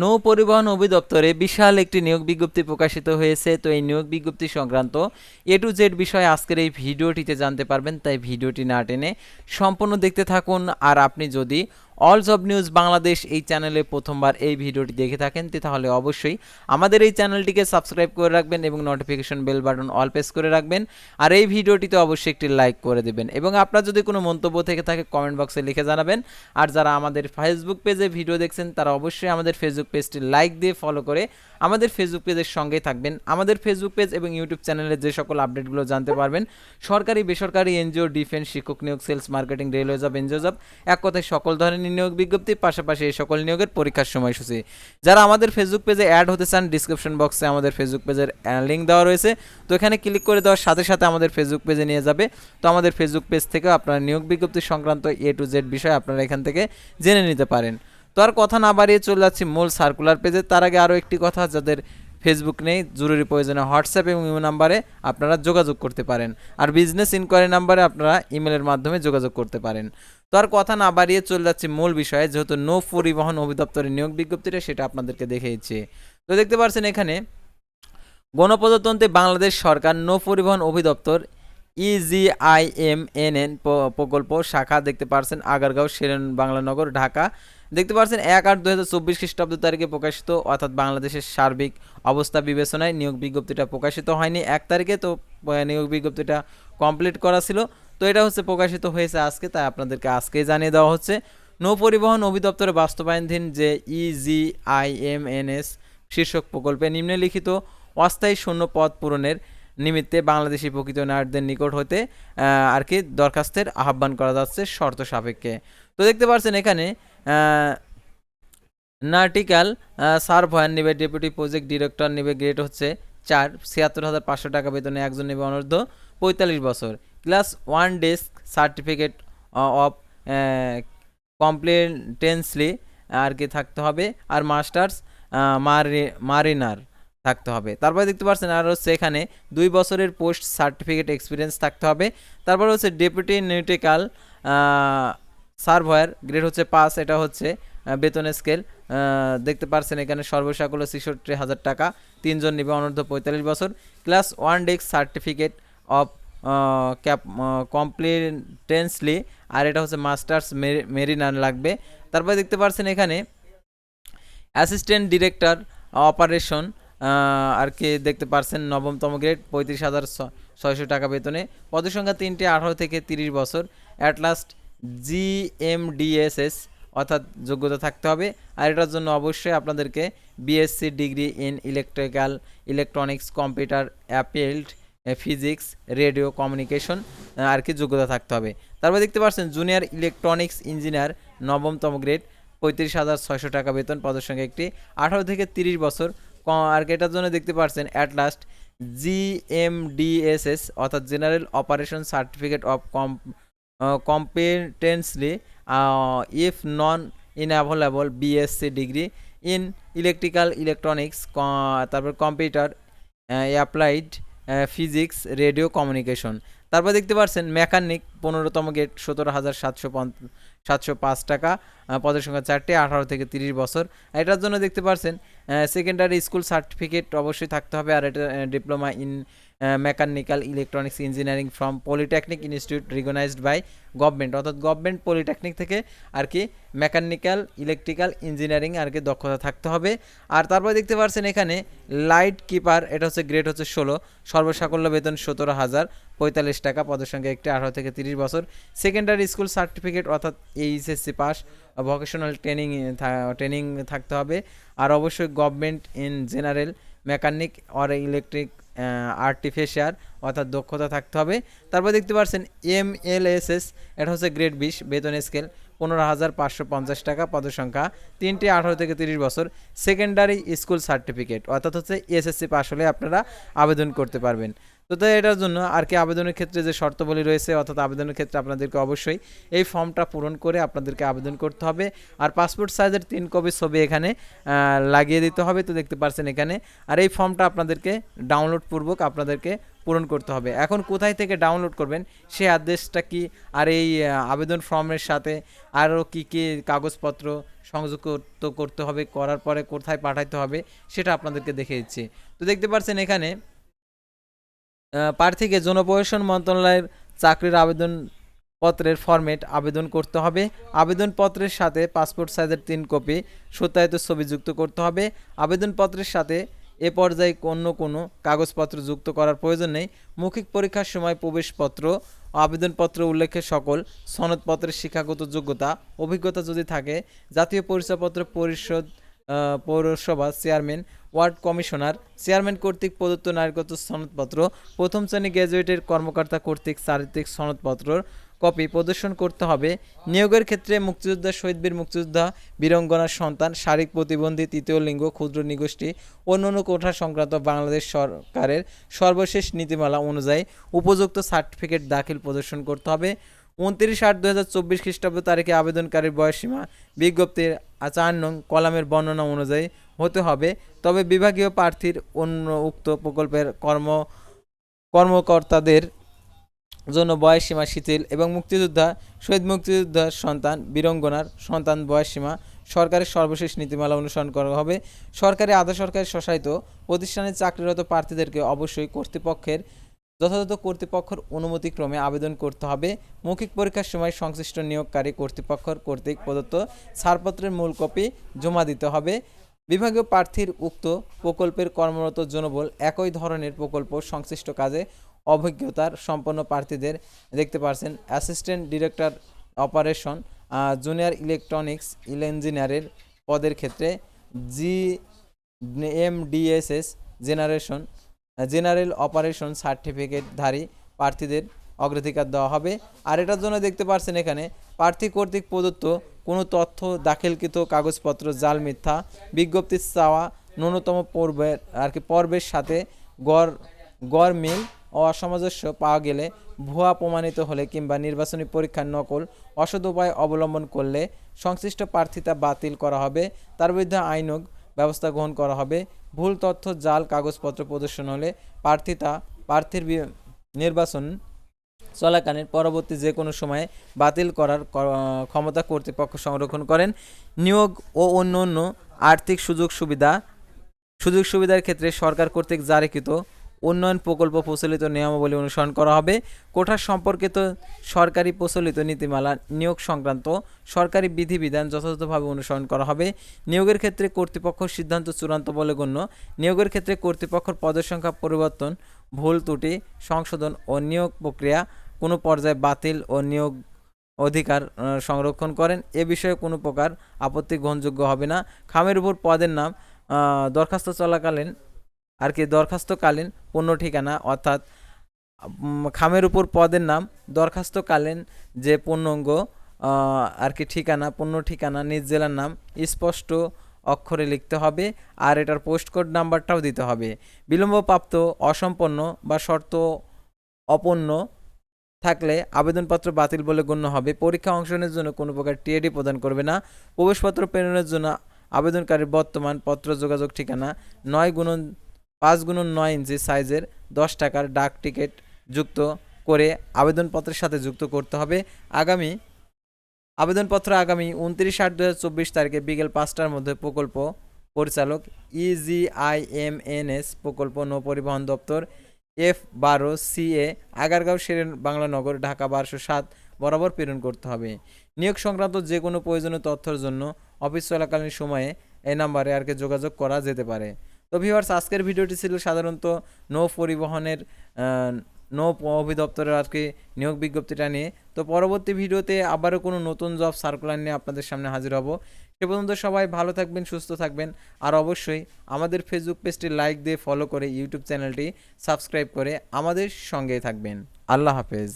নৌ পরিবহন অধিদপ্তরে বিশাল একটি নিয়োগ বিজ্ঞপ্তি প্রকাশিত হয়েছে। তো এই নিয়োগ বিজ্ঞপ্তি সংক্রান্ত এ টু জেড বিষয়ে আজকের এই ভিডিওটিতে জানতে পারবেন, তাই ভিডিওটি না টেনে সম্পূর্ণ দেখতে থাকুন। আর আপনি যদি অল জব নিউজ বাংলাদেশ এই চ্যানেলে প্রথমবার এই ভিডিওটি দেখে থাকেন তাহলে অবশ্যই আমাদের এই চ্যানেলটিকে সাবস্ক্রাইব করে রাখবেন এবং notification bell button all press করে রাখবেন। আর এই ভিডিওটিতে অবশ্যই একটি লাইক করে দেবেন এবং আপনার যদি কোনো মন্তব্য থেকে থাকে কমেন্ট বক্সে লিখে জানাবেন। আর যারা আমাদের ফেসবুক পেজে ভিডিও দেখছেন, তারা অবশ্যই আমাদের ফেসবুক পেজটি লাইক দিয়ে ফলো করে আমাদের ফেসবুক পেজের সঙ্গেই থাকবেন। আমাদের ফেসবুক পেজ এবং ইউটিউব চ্যানেলে যে সকল আপডেটগুলো জানতে পারবেন, সরকারি, বেসরকারি, এনজিও ডিফেন্স শিক্ষক নিয়োগ sales marketing railway job NGO job এক কথায় সকল ধরনের নিয়োগ বিজ্ঞপ্তি পাশাপাশি এই সকল নিয়োগের পরীক্ষার সময়সূচি। যারা আমাদের ফেসবুক পেজে অ্যাড হতে চান ডিসক্রিপশন বক্সে আমাদের ফেসবুক পেজের লিঙ্ক দেওয়া রয়েছে। তো এখানে ক্লিক করে দেওয়ার সাথে সাথে আমাদের ফেসবুক পেজে নিয়ে যাবে। তো আমাদের ফেসবুক পেজ থেকেও আপনারা নিয়োগ বিজ্ঞপ্তি সংক্রান্ত এ টু জেড বিষয় আপনারা এখান থেকে জেনে নিতে পারেন। তো আর কথা না বাড়িয়ে চলে যাচ্ছি মূল সার্কুলার পেজে তার আগে আরও একটি কথা, যাদের ফেসবুক নেই, জরুরি প্রয়োজনে হোয়াটসঅ্যাপ এবং ইমো নাম্বারে আপনারা যোগাযোগ করতে পারেন। আর বিজনেস ইনকোয়ারি নাম্বারে আপনারা ইমেলের মাধ্যমে যোগাযোগ করতে পারেন। তো আর কথা না বাড়িয়ে চলে যাচ্ছে মূল বিষয়ে, যেহেতু নো পরিবহন অধিদপ্তরের নিয়োগ বিজ্ঞপ্তিটা সেটা আপনাদেরকে দেখিয়েছে। তো দেখতে পাচ্ছেন এখানে, গণপ্রজাতন্ত্রে বাংলাদেশ সরকার নৌ পরিবহন অধিদপ্তর ইজিআইএমএনএন প্রকল্প শাখা দেখতে পারছেন আগারগাঁও সেরেন বাংলানগর, ঢাকা। দেখতে পাচ্ছেন এক আট দু হাজার চব্বিশ খ্রিস্টাব্দ তারিখে প্রকাশিত, অর্থাৎ বাংলাদেশের সার্বিক অবস্থা বিবেচনায় নিয়োগ বিজ্ঞপ্তিটা প্রকাশিত হয়নি। এক তারিখে তো নিয়োগ বিজ্ঞপ্তিটা কমপ্লিট করা ছিল। তো এটা হচ্ছে প্রকাশিত হয়েছে আজকে, তাই আপনাদেরকে আজকেই জানিয়ে দেওয়া হচ্ছে। নৌ পরিবহন অধিদপ্তরে বাস্তবায়নধীন যে ইজিআইএমএনএস শীর্ষক প্রকল্পে নিম্নলিখিত অস্থায়ী শূন্য পদ পূরণের নিমিত্তে বাংলাদেশি প্রকৃত নারীদের নিকট হতে আর কি দরখাস্তের আহ্বান করা যাচ্ছে শর্ত সাপেক্ষে। তো দেখতে পাচ্ছেন এখানে নার্টিক্যাল সার্ভয়ার নেবে ডেপুটি প্রজেক্ট ডিরেক্টর নেবে গ্রেড হচ্ছে চার, ছিয়াত্তর হাজার পাঁচশো টাকা বেতনে একজন নেবে অনূর্ধ্ব পঁয়তাল্লিশ বছর। Class one desk certificate of competency আর কি থাকতে হবে। আর মাস্টার্স মারিনার। থাকতে হবে। তারপরে দেখতে পাচ্ছেন আর হচ্ছে এখানে দুই বছরের পোস্ট সার্টিফিকেট এক্সপিরিয়েন্স থাকতে হবে। তারপর হচ্ছে ডেপুটি নিউটিক্যাল সার্ভয়ার, গ্রেড হচ্ছে পাস এটা হচ্ছে বেতনের স্কেল দেখতে পাচ্ছেন এখানে সর্বশেষ হলো ছেষট্টি হাজার টাকা, তিনজন নেবে অনূর্ধ্ব পঁয়তাল্লিশ বছর। Class one desk certificate of cap competency আর এটা হচ্ছে মাস্টার্স মেরিনার লাগবে। তারপরে দেখতে পাচ্ছেন এখানে অ্যাসিস্ট্যান্ট ডিরেক্টর অপারেশন আর কি দেখতে পারছেন, নবমতম গ্রেড পঁয়ত্রিশ হাজার ছয়শো টাকা বেতনে। পদসংখ্যা তিনটে, আঠারো থেকে তিরিশ বছর। অ্যাট লাস্ট জিএমডিএসএস অর্থাৎ যোগ্যতা থাকতে হবে। আর এটার জন্য অবশ্যই আপনাদেরকে BSc degree in electrical electronics computer applied physics radio communication আর কি যোগ্যতা থাকতে হবে। তারপর দেখতে পাচ্ছেন জুনিয়র ইলেকট্রনিক্স ইঞ্জিনিয়ার নবমতম গ্রেড পঁয়ত্রিশ হাজার ছয়শো টাকা বেতন, পদের সঙ্গে একটি। আঠারো থেকে তিরিশ বছর আর এটার জন্য দেখতে পাচ্ছেন অ্যাট লাস্ট জিএমডিএসএস অর্থাৎ general operation certificate of com competency if none in available BSc degree in electrical electronics তারপর computer applied physics radio communication তারপর দেখতে পাচ্ছেন মেকানিক পনেরোতম গেট সতেরো হাজার সাতশো পঞ্চ সাতশো পাঁচ টাকা পদের সংখ্যা চারটে, আঠারো থেকে তিরিশ বছর। এটার জন্য দেখতে পাচ্ছেন সেকেন্ডারি স্কুল সার্টিফিকেট অবশ্যই থাকতে হবে আর এটা diploma in mechanical electronics engineering from polytechnic institute recognised by government অর্থাৎ গভর্নমেন্ট পলিটেকনিক থেকে আর কি মেকানিক্যাল ইলেকট্রিক্যাল ইঞ্জিনিয়ারিং আর কি দক্ষতা থাকতে হবে। আর তারপর দেখতে পাচ্ছেন এখানে লাইট কিপার এটা হচ্ছে গ্রেড হচ্ছে ষোলো। সর্বসাকল্য বেতন সতেরো হাজার, পঁয়তাল্লিশ টাকা, পদের সংখ্যা একটি আঠারো থেকে তিরিশ বছর। সেকেন্ডারি স্কুল সার্টিফিকেট অর্থাৎ HSC pass vocational training training থাকতে হবে। আর অবশ্যই government in general mechanic or electric artificer অর্থাৎ দক্ষতা থাকতে হবে। তারপর দেখতে পাচ্ছেন এম এল এস এস এটা হচ্ছে গ্রেড বিশ, বেতন স্কেল পনেরো হাজার পাঁচশো পঞ্চাশ টাকা পদসংখ্যা, তিনটি আঠারো থেকে তিরিশ বছর সেকেন্ডারি স্কুল সার্টিফিকেট অর্থাৎ হচ্ছে এসএসসি পাস হলে আপনারা আবেদন করতে পারবেন। তো তাই এটার জন্য আর কি আবেদনের ক্ষেত্রে যে শর্তাবলী রয়েছে অর্থাৎ আবেদনের ক্ষেত্রে আপনাদেরকে অবশ্যই এই ফর্মটা পূরণ করে আপনাদেরকে আবেদন করতে হবে। আর পাসপোর্ট সাইজের তিন কপি ছবি এখানে লাগিয়ে দিতে হবে। তো দেখতে পাচ্ছেন এখানে। আর এই ফর্মটা আপনাদেরকে ডাউনলোড পূর্বক আপনাদেরকে পূরণ করতে হবে। এখন কোথায় থেকে ডাউনলোড করবেন সেই অ্যাড্রেসটা কি, আর এই আবেদন ফর্মের সাথে আরও কি কি কাগজপত্র সংযুক্ত করতে হবে, করার পরে কোথায় পাঠাইতে হবে, সেটা আপনাদেরকে দেখে দিচ্ছি। তো দেখতে পাচ্ছেন এখানে প্রার্থীকে জনপ্রশাসন মন্ত্রণালয়ের চাকরির আবেদন পত্রের ফরম্যাট আবেদন করতে হবে। আবেদনপত্রের সাথে পাসপোর্ট সাইজের তিন কপি সত্যায়িত ছবি যুক্ত করতে হবে। আবেদনপত্রের সাথে এ পর্যায়ে অন্য কোনো কাগজপত্র যুক্ত করার প্রয়োজন নেই। মৌখিক পরীক্ষার সময় প্রবেশপত্র, আবেদনপত্র উল্লেখে সকল সনদপত্রের শিক্ষাগত যোগ্যতা, অভিজ্ঞতা যদি থাকে, জাতীয় পরিচয়পত্র পরিষদ পৌরসভা চেয়ারম্যান, ওয়ার্ড কমিশনার, চেয়ারম্যান কর্তৃক প্রদত্ত নাগরিকত্ব সনদপত্র, প্রথম শ্রেণি গ্র্যাজুয়েটের কর্মকর্তা কর্তৃক চারিত্রিক সনদপত্রর কপি প্রদর্শন করতে হবে। নিয়োগের ক্ষেত্রে মুক্তিযোদ্ধা, শহীদবীর মুক্তিযোদ্ধা, বীরঙ্গনার সন্তান, শারীরিক প্রতিবন্ধী, তৃতীয় লিঙ্গ, ক্ষুদ্র নিগোষ্ঠী, অন্যান্য কোঠা সংক্রান্ত বাংলাদেশ সরকারের সর্বশেষ নীতিমালা অনুযায়ী উপযুক্ত সার্টিফিকেট দাখিল প্রদর্শন করতে হবে। উনত্রিশ আট দু হাজার চব্বিশ খ্রিস্টাব্দ তারিখে আবেদনকারীর বয়সীমা বিজ্ঞপ্তির চার নং কলামের বর্ণনা অনুযায়ী হতে হবে। তবে বিভাগীয় প্রার্থীর অন্য উক্ত প্রকল্পের কর্ম, কর্মকর্তাদের জন্য বয়সসীমা শিথিল এবং মুক্তিযোদ্ধা, শহীদ মুক্তিযোদ্ধার সন্তান, বীরঙ্গনার সন্তান বয়সসীমা সরকারের সর্বশেষ নীতিমালা অনুসরণ করা হবে। সরকারি আধা সরকারি স্বশাসিত প্রতিষ্ঠানে চাকরিরত প্রার্থীদেরকে অবশ্যই কর্তৃপক্ষের যথাযথ কর্তৃপক্ষের অনুমতিক্রমে আবেদন করতে হবে। মৌখিক পরীক্ষার সময় সংশ্লিষ্ট নিয়োগকারী কর্তৃপক্ষের কর্তৃক প্রদত্ত ছাড়পত্রের মূল কপি জমা দিতে হবে। বিভাগীয় প্রার্থীর উক্ত প্রকল্পের কর্মরত জনবল একই ধরনের প্রকল্প সংশ্লিষ্ট কাজে অভিজ্ঞতার সম্পন্ন প্রার্থীদের দেখতে পাচ্ছেন assistant director operation junior electronics ইল ইঞ্জিনিয়ারের পদের ক্ষেত্রে G MDSS generation general operation সার্টিফিকেটধারী প্রার্থীদের অগ্রাধিকার দেওয়া হবে। আর এটার জন্য দেখতে পাচ্ছেন এখানে, প্রার্থী কর্তৃক প্রদত্ত কোনো তথ্য দাখিলকৃত কাগজপত্র, জাল, মিথ্যা বিজ্ঞপ্তি চাওয়া ন্যূনতম পর্বের আর কি পর্বের সাথে গড় গড় মিল অসামঞ্জস্য পাওয়া গেলে ভুয়া প্রমাণিত হলে কিংবা নির্বাচনী পরীক্ষার নকল অসদ উপায় অবলম্বন করলে সংশ্লিষ্ট প্রার্থিতা বাতিল করা হবে। তার বিরুদ্ধে আইনক ব্যবস্থা গ্রহণ করা হবে। ভুল তথ্য, জাল, কাগজপত্র প্রদর্শন হলে প্রার্থিতা প্রার্থীর নির্বাচন চলাকালীন পরবর্তী যে কোনো সময়ে বাতিল করার ক্ষমতা কর্তৃপক্ষ সংরক্ষণ করেন। নিয়োগ ও অন্য অন্য আর্থিক সুযোগ সুবিধা সুযোগ সুবিধার ক্ষেত্রে সরকার কর্তৃক জারিকৃত উন্নয়ন প্রকল্প প্রচলিত নিয়মাবলী অনুসরণ করা হবে। কোঠা সম্পর্কিত সরকারি প্রচলিত নীতিমালা নিয়োগ সংক্রান্ত সরকারি বিধিবিধান যথাযথভাবে অনুসরণ করা হবে। নিয়োগের ক্ষেত্রে কর্তৃপক্ষ সিদ্ধান্ত চূড়ান্ত বলে গণ্য। নিয়োগের ক্ষেত্রে কর্তৃপক্ষের পদের সংখ্যা পরিবর্তন, ভুল ত্রুটি, সংশোধন ও নিয়োগ প্রক্রিয়া কোনো পর্যায়ে বাতিল ও নিয়োগ অধিকার সংরক্ষণ করেন। এ বিষয়ে কোনো প্রকার আপত্তি গ্রহণযোগ্য হবে না। খামের উপর পদের নাম দরখাস্ত চলাকালীন আর কি দরখাস্তকালীন পণ্য ঠিকানা অর্থাৎ খামের উপর পদের নাম, দরখাস্তকালীন যে পূর্ণাঙ্গ আর কি ঠিকানা পণ্য ঠিকানা, নিজ জেলার নাম স্পষ্ট অক্ষরে লিখতে হবে আর এটার পোস্ট কোড নাম্বারটাও দিতে হবে। বিলম্বপ্রাপ্ত, অসম্পন্ন বা শর্ত অপন্ন থাকলে আবেদনপত্র বাতিল বলে গণ্য হবে। পরীক্ষা অংশগ্রহণের জন্য কোনো প্রকার টিএডি প্রদান করবে না। প্রবেশপত্র প্রেরণের জন্য আবেদনকারীর বর্তমান পত্র, যোগাযোগ ঠিকানা নয় গুণন পাঁচ গুণন নয় ইঞ্চি সাইজের দশ টাকার ডাক টিকিট যুক্ত করে আবেদনপত্রের সাথে যুক্ত করতে হবে। আগামী আবেদনপত্র আগামী উনত্রিশ আট দু তারিখে বিকেল পাঁচটার মধ্যে প্রকল্প পরিচালক E ইজিআইএমএনএস প্রকল্প নৌ পরিবহন দপ্তর এফ বারো সিএ আগারগাঁও শেরেন বাংলানগর ঢাকা বারোশো সাত বরাবর প্রেরণ করতে হবে। নিয়োগ সংক্রান্ত যে কোনো প্রয়োজনীয় তথ্যের জন্য অফিস চলাকালীন সময়ে এই নাম্বারে আর কি যোগাযোগ করা যেতে পারে। তো ভিউয়ার্স আজকের ভিডিওটি ছিল সাধারণত নৌ পরিবহনের নৌ অভিদপ্তরের আর কি নিয়োগ বিজ্ঞপ্তিটা নিয়ে। তো পরবর্তী ভিডিওতে আবারও কোনো নতুন জব সার্কুলার নিয়ে আপনাদের সামনে হাজির হব। সে পর্যন্ত সবাই ভালো থাকবেন, সুস্থ থাকবেন। আর অবশ্যই আমাদের ফেসবুক পেজটি লাইক দিয়ে ফলো করে ইউটিউব চ্যানেলটি সাবস্ক্রাইব করে আমাদের সঙ্গেই থাকবেন। আল্লাহ হাফেজ।